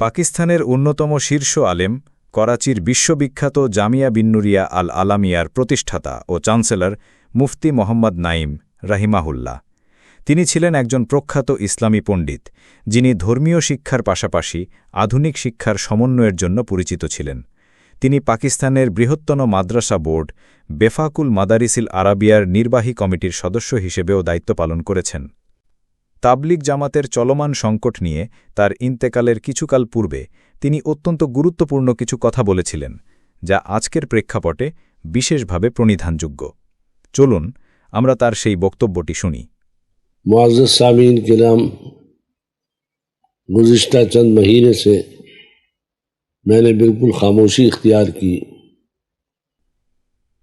পাকিস্তানের অন্যতম শীর্ষ আলেম, করাচির বিশ্ববিখ্যাত জামিয়া বিন্নুরিয়া আল আলামিয়ার প্রতিষ্ঠাতা ও চ্যান্সেলর মুফতি মোহাম্মদ নাইম রাহিমাহুল্লাহ। তিনি ছিলেন একজন প্রখ্যাত ইসলামী পণ্ডিত, যিনি ধর্মীয় শিক্ষার পাশাপাশি আধুনিক শিক্ষার সমন্বয়ের জন্য পরিচিত ছিলেন। তিনি পাকিস্তানের বৃহত্তম মাদ্রাসা বোর্ড বেফাকুল মাদারিসিল আরাবিয়ার নির্বাহী কমিটির সদস্য হিসেবেও দায়িত্ব পালন করেছেন। তাবলিক জামাতের চলমান সংকট নিয়ে তার ইন্তেকালের কিছুকাল পূর্বে তিনি অত্যন্ত গুরুত্বপূর্ণ কিছু কথা বলেছিলেন যা আজকের প্রেক্ষাপটে বিশেষভাবে প্রণিধানযোগ্য। চলুন আমরা তার সেই বক্তব্যটি শুনি।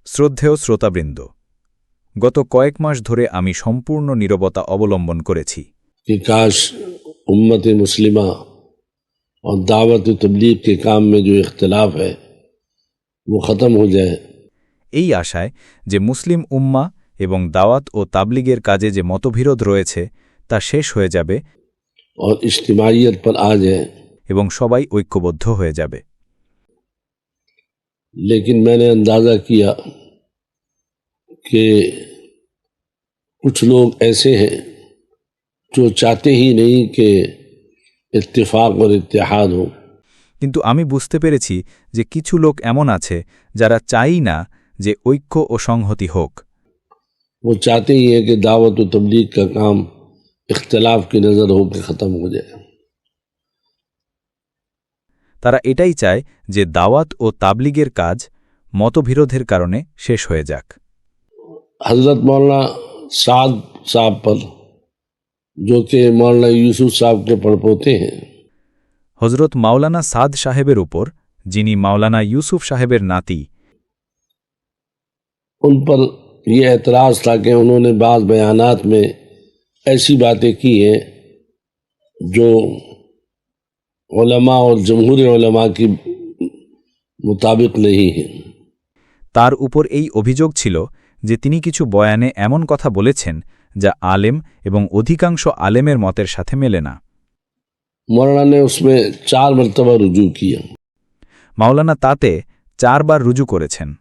শ্রদ্ধেয় শ্রোতাবৃন্দ গত কয়েক মাস ধরে আমি সম্পূর্ণ নিরবতা অবলম্বন করেছি। বিকাশ উম্মত মুসলিমা اور دعوت و تبلیغ کے کام میں جو اختلاف ہے وہ ختم ہو এই আশায় যে মুসলিম উম্মা এবং দাওয়াত ও তাবলিগের কাজে যে মতবিরোধ রয়েছে তা শেষ হয়ে যাবে এবং সবাই ঐক্যবদ্ধ হয়ে যাবে। লেকিন মানে আন্দাজা কিয়া कि कुछ लोग ऐसे हैं जो चाहते ही नहीं कि इत्तेफाक और इत्तेहाद हो কিন্তু আমি बुझते পেরেছি যে কিছু লোক এমন আছে যারা চাই না যে ঐক্য ও সংহতি হোক वो चाहते ही हैं कि दावत व तबलीग का काम इख्तलाफ की नज़र होकर ख़त्म हो जाए তারা এটাই চায় যে দাওয়াত ও তাবলিগের কাজ মতবিরোধের কারণে শেষ হয়ে যাক حضرت مولانا سعد صاحب پر جو کہ مولانا یوسف صاحب کے پڑپوتے ہیں۔ حضرت مولانا سعد সাহেবের উপর جنی مولانا یوسف সাহেবের ناتی۔ ان پر یہ اعتراض تھا کہ انہوں نے بعض بیانات میں ایسی باتیں کی ہیں جو علماء اور جمہور علماء کی مطابق نہیں ہیں۔ তার উপর এই অভিযোগ ছিল যে তিনি কিছু বয়ানে এমন কথা বলেছেন যা আলেম এবং অধিকাংশ আলেমের মতের সাথে মেলে না। উসমে মাওলানা তাতে চারবার রুজু করেছেন।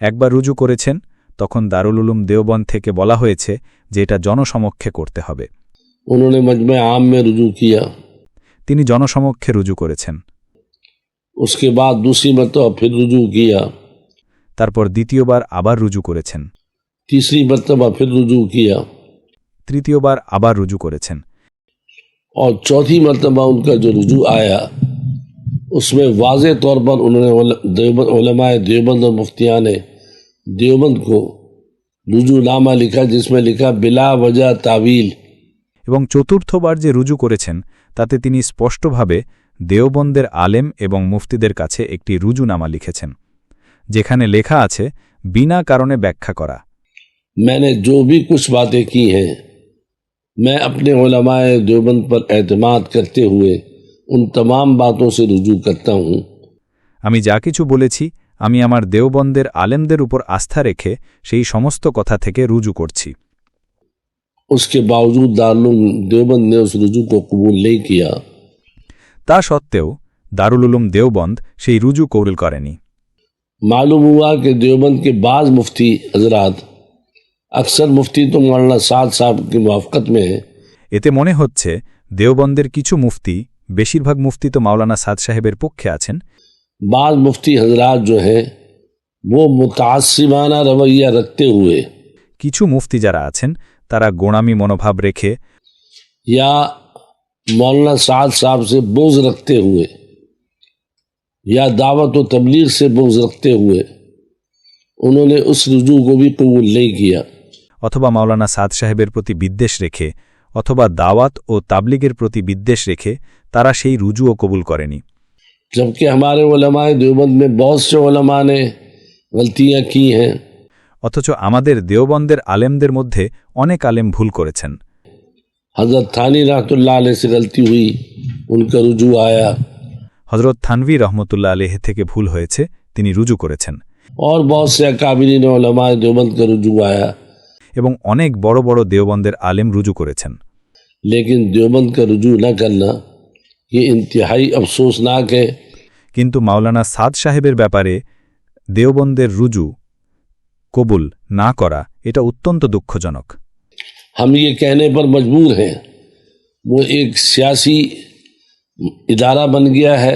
একবার রুজু করেছেন তখন দারুল উলুম দেওবন থেকে বলা হয়েছে যে এটা জনসমক্ষে করতে হবে। তিনি জনসমক্ষে রুজু করেছেন। उसके बाद दूसरी मरतबा फिर रुजू किया তারপর দ্বিতীয়বার আবার রুজু করেছেন तीसरी मरतबा फिर रुजू किया তৃতীয়বার আবার রুজু করেছেন और चौथी मरतबा उनका जो रुजू आया उसमें वाज तौर पर उन्होंने उल- देवबंद उलमाए देवबंद और मुफ्तियान ने देवबंद को रुजूनामा लिखा जिसमें लिखा बिला वजह तावील এবং চতুর্থবার যে রুজু করেছেন তাতে তিনি স্পষ্টভাবে দেওবন্দের আলেম এবং মুফতিদের কাছে একটি রুজুনামা লিখেছেন যেখানে লেখা আছে বিনা কারণে ব্যাখ্যা করা मैंने जो भी कुछ बातें की हैं मैं अपने उलमाए देवबंद पर एतमाद करते हुए उन तमाम बातों से रुजू करता हूँ আমি যা কিছু বলেছি আমি আমার দেওবন্দের আলেমদের উপর আস্থা রেখে সেই সমস্ত কথা থেকে রুজু করছি उसके बावजूद दारुल देवबंद ने उस रुजू को कबूल नहीं किया তা সত্ত্বেও দারুল উলুম দেওবন্দ সেই রুজু কৌল করেনি मालूम हुआ कि देवबंद के बाज़ मुफ्ती हजरात अक्सर मुफ्ती तो मौलाना साद साहब की मुआफ़त में है এতে মনে হচ্ছে দেওবন্দের কিছু মুফতি বেশিরভাগ মুফতি তো মাওলানা সাদ সাহেবের পক্ষে আছেন बाज़ मुफ्ती हजरात जो हैं वो मुतासिबाना रवैया रखते हुए কিছু मुफ्ती যারা আছেন তারা গোড়ামি মনোভাব রেখে या मौलाना साद साहब से बोझ रखते हुए या दावत व तबलीग से बोझ रखते हुए उन्होंने उस रुजू को भी कबूल नहीं किया অথবা মাওলানা সাদ সাহেবের প্রতি বিদ্বেষ রেখে অথবা দাওয়াত ও তাবলিগের প্রতি বিদ্বেষ রেখে তারা সেই রুজুও কবুল করেনি जबकि हमारे उलमाए देवबंद में बहुत से उलमा ने गलतियाँ की हैं অথচ আমাদের দেওবন্দের আলেমদের মধ্যে অনেক আলেম ভুল করেছেন हजरत थानी रहतुल्लाह अलैह से गलती हुई उनका रुजू आया হজরত থানভি রহমতুল্লাহ আলেহ থেকে ভুল হয়েছে তিনি রুজু করেছেন और बहुत से अकाबरीन उलमाए देवबंद का रुजू आया এবং অনেক বড় বড় দেওবন্দের আলেম রুজু করেছেন लेकिन देवबंद का रुजू न करना ये इंतहाई अफसोसनाक है কিন্তু মাওলানা সাদ সাহেবের ব্যাপারে দেওবন্দের রুজু কবুল না করা এটা অত্যন্ত দুঃখজনক हम ये कहने पर मजबूर हैं वो एक सियासी इदारा बन गया है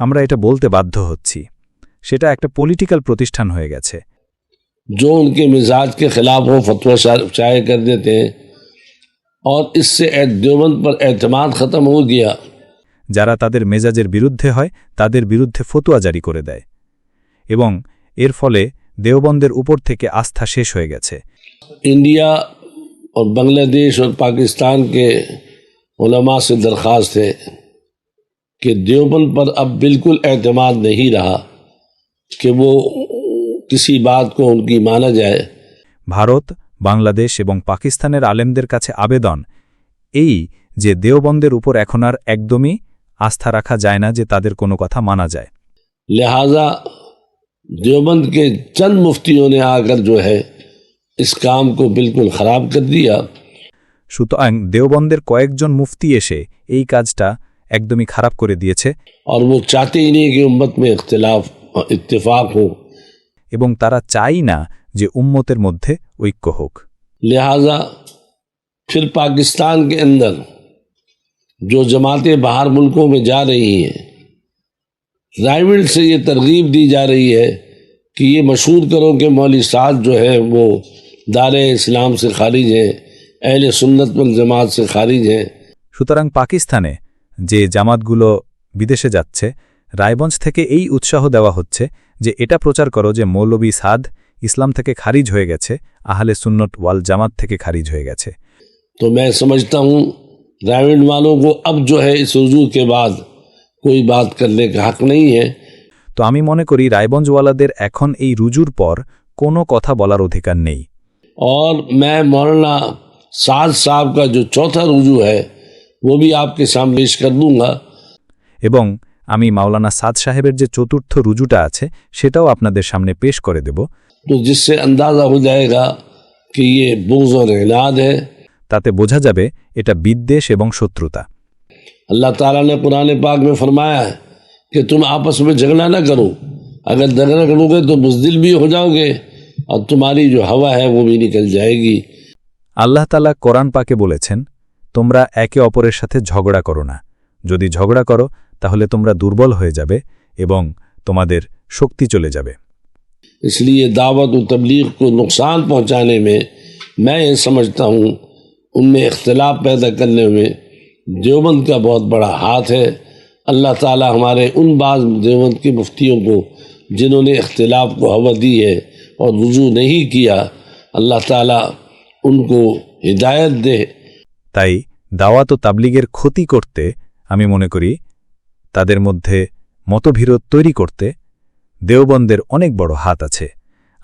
আমরা এটা বলতে বাধ্য হচ্ছি সেটা একটা পলিটিক্যাল প্রতিষ্ঠান হয়ে গেছে जो उनके मिजाज के खिलाफ हो फतवा चाय कर देते हैं और इससे ए- देवबंद पर एतमाद ख़त्म हो गया যারা তাদের মেজাজের বিরুদ্ধে হয় তাদের বিরুদ্ধে ফতুয়া জারি করে দেয় এবং এর ফলে দেওবন্দের উপর থেকে আস্থা শেষ হয়ে গেছে इंडिया और बांग्लादेश और पाकिस्तान के उलमा से दरख्वास्त है कि देवबंद पर अब बिल्कुल एतमाद नहीं रहा कि वो किसी बात को उनकी माना जाए ভারত বাংলাদেশ এবং পাকিস্তানের আলেমদের কাছে আবেদন এই যে দেওবন্দের উপর এখন আর একদমই আস্থা রাখা যায় না যে তাদের কোনো কথা মানা যায় लिहाजा देवबंद के चंद मुफ्तियों ने आकर जो है इस काम को बिल्कुल ख़राब कर दिया সুতরাং দেওবন্দের কয়েকজন মুফতি এসে এই কাজটা একদমই খারাপ করে দিয়েছে और वो चाहते ही नहीं कि उम्मत में इख्तलाफ और इत्तेफाक हो এবং তারা চাই না যে উম্মতের মধ্যে ঐক্য হোক लिहाजा फिर पाकिस्तान के अंदर जो जमातें बाहर मुल्कों में जा रही हैं राइवल से ये तरगीब दी जा रही है कि ये मशहूर करो कि मौली साद जो है वो दार इस्लाम से खारिज हैं अहल सुन्नत वल जमात से खारिज हैं সুতরাং পাকিস্তানে যে জামাতগুলো বিদেশে যাচ্ছে রায়গঞ্জ থেকে এই উৎসাহ দেওয়া হচ্ছে যে এটা প্রচার করো যে মৌলবী সাদ ইসলাম থেকে খারিজ হয়ে গেছে আহলে সুন্নত ওয়াল জামাত থেকে খারিজ হয়ে গেছে तो मैं समझता हूँ राइवल वालों को अब जो है इस रुजू के बाद कोई बात करने का हक नहीं है তো আমি মনে করি রায়গঞ্জওয়ালাদের এখন এই রুজুর পর কোনো কথা বলার অধিকার নেই और मैं मौलाना साद साहब का जो चौथा रुजू है वो भी आपके सामने पेश कर दूंगा এবং আমি মাওলানা সাদ সাহেবের যে চতুর্থ রুজুটা আছে সেটাও আপনাদের সামনে পেশ করে দেব तो जिससे अंदाज़ा हो जाएगा कि ये बोझ और इनाद है তাতে বোঝা যাবে এটা বিদ্বেষ এবং শত্রুতা अल्लाह ताला ने कुरान पाक में फरमाया है कि तुम आपस में झगड़ा ना करो अगर झगड़ा करोगे तो बुजदिल भी हो जाओगे और तुम्हारी जो हवा है वो भी निकल जाएगी আল্লাহ তালা কোরআন পাকে বলেছেন তোমরা একে অপরের সাথে ঝগড়া করো না যদি ঝগড়া করো তাহলে তোমরা দুর্বল হয়ে যাবে এবং তোমাদের শক্তি চলে যাবে इसलिए दावत और तबलीग को नुकसान पहुंचाने में मैं ये समझता हूँ उनमें इख्तलाफ पैदा करने में देवबंद का बहुत बड़ा हाथ है अल्लाह ताला हमारे उन बाज़ देवबंद के मुफ्तियों को जिन्होंने इख्तलाफ को हवा दी है और रुजू नहीं किया अल्लाह ताला उनको हिदायत दे তাই দাওয়াত ও তাবলিগের ক্ষতি করতে আমি মনে করি তাদের মধ্যে মতবিরোধ তৈরি করতে দেওবন্দের অনেক বড় হাত আছে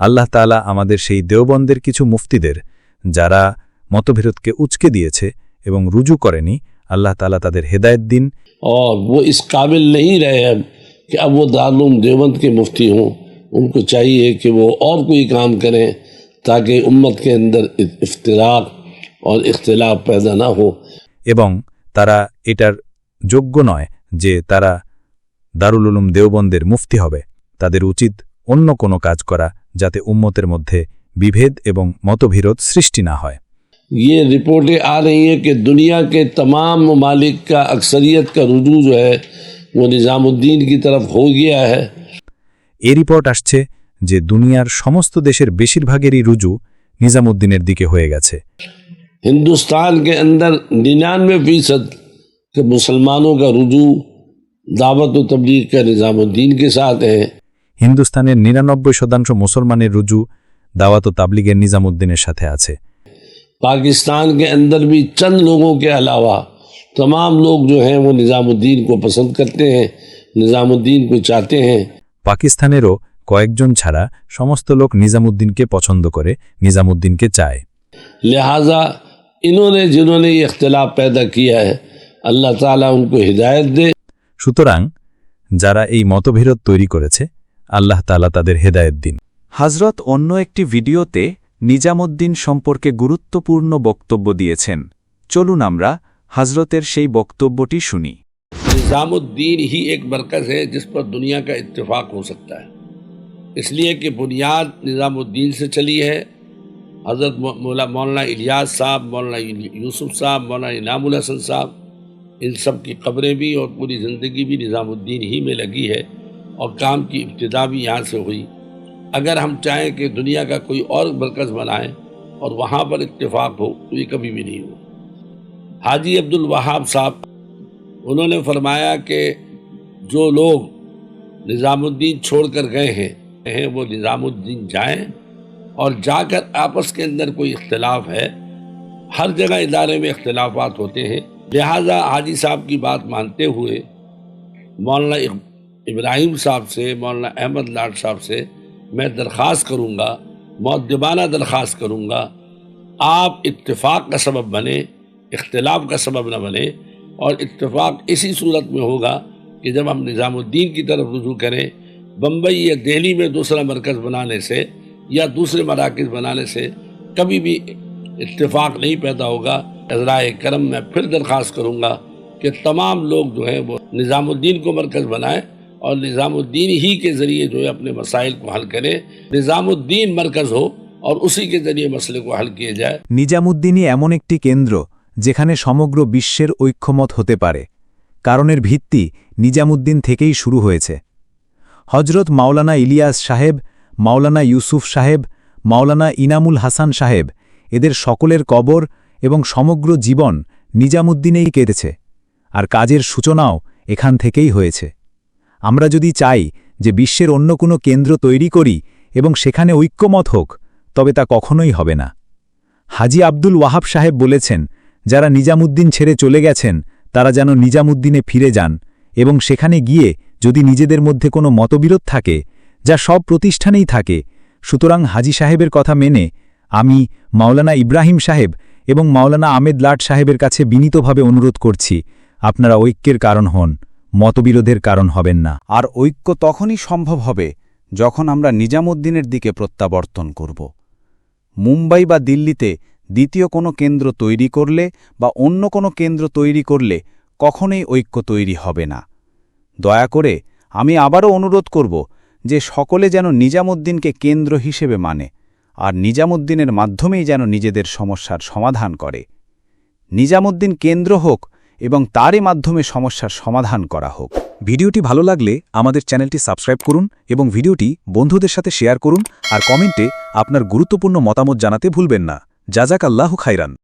আল্লাহ তালা আমাদের সেই দেওবন্দের কিছু মুফতিদের যারা মতবিরোধকে উচকে দিয়েছে এবং রুজু করেনি আল্লাহ তালা তাদের হেদায়ত দিন और वो इस काबिल नहीं रहे अब कि अब वो दारुल देवबंद के मुफ्ती हों उनको चाहिए कि वो और कोई काम करें ताकि उम्मत के अंदर इफ्तराक और इख्तलाफ पैदा ना हो এবং তারা এটার যোগ্য নয় যে তারা দারুল উলুম দেওবন্দের মুফতি হবে তাদের উচিত অন্য কোনো কাজ করা যাতে উম্মতের মধ্যে বিভেদ এবং মতবিরোধ সৃষ্টি না হয় ये रिपोर्टें आ रही हैं कि दुनिया के तमाम ममालिक का अक्सरियत का रुजू जो है वो निज़ामुद्दीन की तरफ हो गया है এ রিপোর্ট আসছে যে দুনিয়ার সমস্ত দেশের বেশিরভাগেরই রুজু নিজামুদ্দিনের দিকে হয়ে গেছে हिंदुस्तान के अंदर निन्यानवे फीसद के मुसलमानों का रुजू दावत व तबलीग का निज़ामुद्दीन के साथ है হিন্দুস্তানের নিরানব্বই শতাংশ মুসলমানের রুজু দাওয়াত ও তাবলিগের নিজামুদ্দিনের সাথে আছে पाकिस्तान के अंदर भी चंद लोगों के अलावा तमाम लोग जो हैं वो निज़ामुद्दीन को पसंद करते हैं निज़ामुद्दीन को चाहते हैं পাকিস্তানেরও কয়েকজন ছাড়া সমস্ত লোক নিজামুদ্দিনকে পছন্দ করে নিজামুদ্দিনকে চায় लिहाजा इन्होंने जिन्होंने ये इख्तलाफ पैदा किया है अल्लाह ताला उनको हिदायत दे সুতরাং যারা এই মতবিরোধ তৈরি করেছে আল্লাহ তালা তাদের হেদায়েত দিন হজরত অন্য একটি ভিডিওতে নিজামুদ্দিন সম্পর্কে গুরুত্বপূর্ণ বক্তব্য দিয়েছেন চলুন আমরা হজরতের সেই বক্তব্যটি শুনি निज़ामुद्दीन ही एक मरकज़ है जिस पर दुनिया का इत्तेफाक हो सकता है इसलिए कि बुनियाद निज़ामुद्दीन से चली है हज़रत मौ- मौला मौलाना इलियास साहब मौलाना यूसुफ साहब मौलाना इनामुल हसन साहब इन सब की कब्रें भी और पूरी ज़िंदगी भी निज़ामुद्दीन ही में लगी है और काम की इब्तदा भी यहाँ से हुई اگر ہم چاہیں کہ دنیا کا کوئی اور مرکز بنائیں اور وہاں پر اتفاق ہو، تو یہ کبھی بھی نہیں ہو۔ حاجی عبد الوہاب صاحب، انہوں نے فرمایا کہ جو لوگ نظام الدین چھوڑ کر گئے ہیں وہ نظام الدین جائیں اور جا کر آپس کے اندر کوئی اختلاف ہے، ہر جگہ ادارے میں اختلافات ہوتے ہیں۔ لہٰذا حاجی صاحب کی بات مانتے ہوئے، مولانا ابراہیم صاحب سے، مولانا احمد لاٹ صاحب سے میں درخواست کروں گا معدبانہ درخواست کروں گا، آپ اتفاق کا سبب بنے، اختلاف کا سبب نہ بنے، اور اتفاق اسی صورت میں ہوگا کہ جب ہم نظام الدین کی طرف رجوع کریں، بمبئی یا دہلی میں دوسرا مرکز بنانے سے یا دوسرے مراکز بنانے سے کبھی بھی اتفاق نہیں پیدا ہوگا۔ اذراع کرم میں پھر درخواست کروں گا کہ تمام لوگ جو ہیں وہ نظام الدین کو مرکز بنائیں۔ और निज़ामुद्दीन ही के ज़रिए जो है अपने मसाइल को हल करें निज़ामुद्दीन मरकज़ हो और उसी के ज़रिए मसले को हल किया जाए নিজামুদ্দিনই এমন একটি কেন্দ্র যেখানে সমগ্র বিশ্বের ঐক্যমত হতে পারে কারণের ভিত্তি নিজামুদ্দিন থেকেই শুরু হয়েছে হজরত মাওলানা ইলিয়াস সাহেব মাওলানা ইউসুফ সাহেব মাওলানা ইনামুল হাসান সাহেব এদের সকলের কবর এবং সমগ্র জীবন নিজামুদ্দিনেই কেটেছে আর কাজের সূচনাও এখান থেকেই হয়েছে আমরা যদি চাই যে বিশ্বের অন্য কোনো কেন্দ্র তৈরি করি এবং সেখানে ঐক্যমত হোক, তবে তা কখনোই হবে না। হাজি আব্দুল ওয়াহাব সাহেব বলেছেন, যারা নিজামুদ্দিন ছেড়ে চলে গেছেন, তারা যেন নিজামুদ্দিনে ফিরে যান এবং সেখানে গিয়ে যদি নিজেদের মধ্যে কোনো মতবিরোধ থাকে, যা সব প্রতিষ্ঠানেই থাকে, সুতরাং হাজি সাহেবের কথা মেনে আমি মাওলানা ইব্রাহিম সাহেব এবং মাওলানা আমেদ লাট সাহেবের কাছে বিনীতভাবে অনুরোধ করছি, আপনারা ঐক্যের কারণ হন। মতবিরোধের কারণ হবেন না। আর ঐক্য তখনই সম্ভব হবে যখন আমরা নিজামুদ্দিনের দিকে প্রত্যাবর্তন করব। মুম্বাই বা দিল্লিতে দ্বিতীয় কোনো কেন্দ্র তৈরি করলে বা অন্য কোনো কেন্দ্র তৈরি করলে কখনোই ঐক্য তৈরি হবে না। দয়া করে আমি আবারও অনুরোধ করব যে সকলে যেন নিজামুদ্দিনকে কেন্দ্র হিসেবে মানে আর নিজামুদ্দিনের মাধ্যমেই যেন নিজেদের সমস্যার সমাধান করে। নিজামুদ্দিন কেন্দ্র হোক এবং তারই মাধ্যমে সমস্যার সমাধান করা হোক। ভিডিওটি ভালো লাগলে আমাদের চ্যানেলটি সাবস্ক্রাইব করুন এবং ভিডিওটি বন্ধুদের সাথে শেয়ার করুন আর কমেন্টে আপনার গুরুত্বপূর্ণ মতামত জানাতে ভুলবেন না। জাজাক আল্লাহ খাইরান